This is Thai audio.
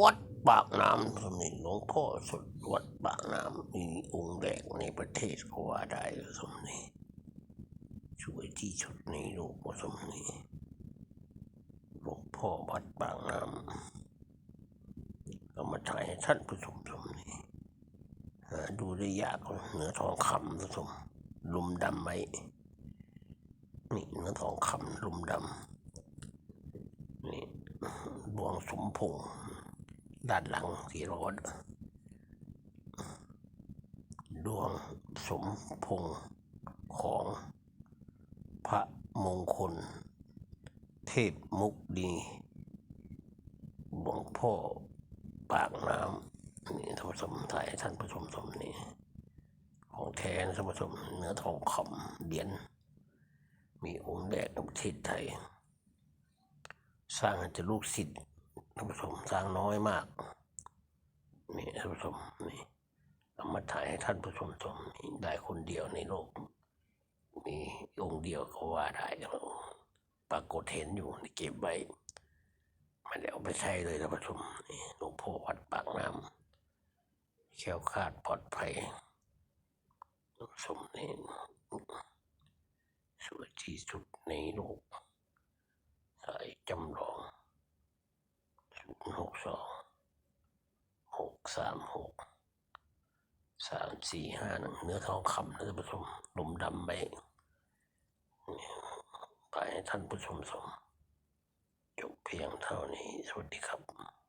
วัดปากน้ำสมัยหลวงพ่อสุดวัดปากน้ำมีองค์แรกในประเทศก็ว่าได้สมัยช่วยที่สุดในโลกสมัยหลวงพ่อวัดปากน้ำก็มาถ่ายให้ท่านผู้ชมชมนี่หาดูได้ยากเนื้อทองคำผู้ชมลุมดำไหมนี่เนื้อทองคำลุมดำนี่บวงสมพงษ์ ด้านหลังสีรถดวงสมพงของพระมงคล เทพมุกดีหลวงพ่อปากน้ำนี่ท่านผู้ชมถ่ายท่านผู้ชมชมนี่ของแท้นะท่านผู้ชมเนื้อทองคำเหรียญมีองค์แรกในประเทศไทย สร้างจะลูกศิษย์ ท่านผู้ชมสร้างน้อยมาก นี่ท่านผู้ชมนี่เอามาถ่ายให้ท่านผู้ชมชมนี่ได้คนเดียวในโลก มีองค์เดียวก็ว่าได้ปรากฏเห็นอยู่ในเก็บไว้ไม่ได้เอาไปใช้เลยท่านผู้ชมนี่หลวงพ่อวัดปากน้ำแค้วคาดปลอดภัยท่านผู้ชมนี่สวยที่สุดในโลกสายจำลอง หกสองหกสามหกสามสี่ห้าหนึ่งเนื้อทองคำนะท่านผู้ชมลมดำไปไปให้ท่านผู้ชมชมจบเพียงเท่านี้ สวัสดีครับ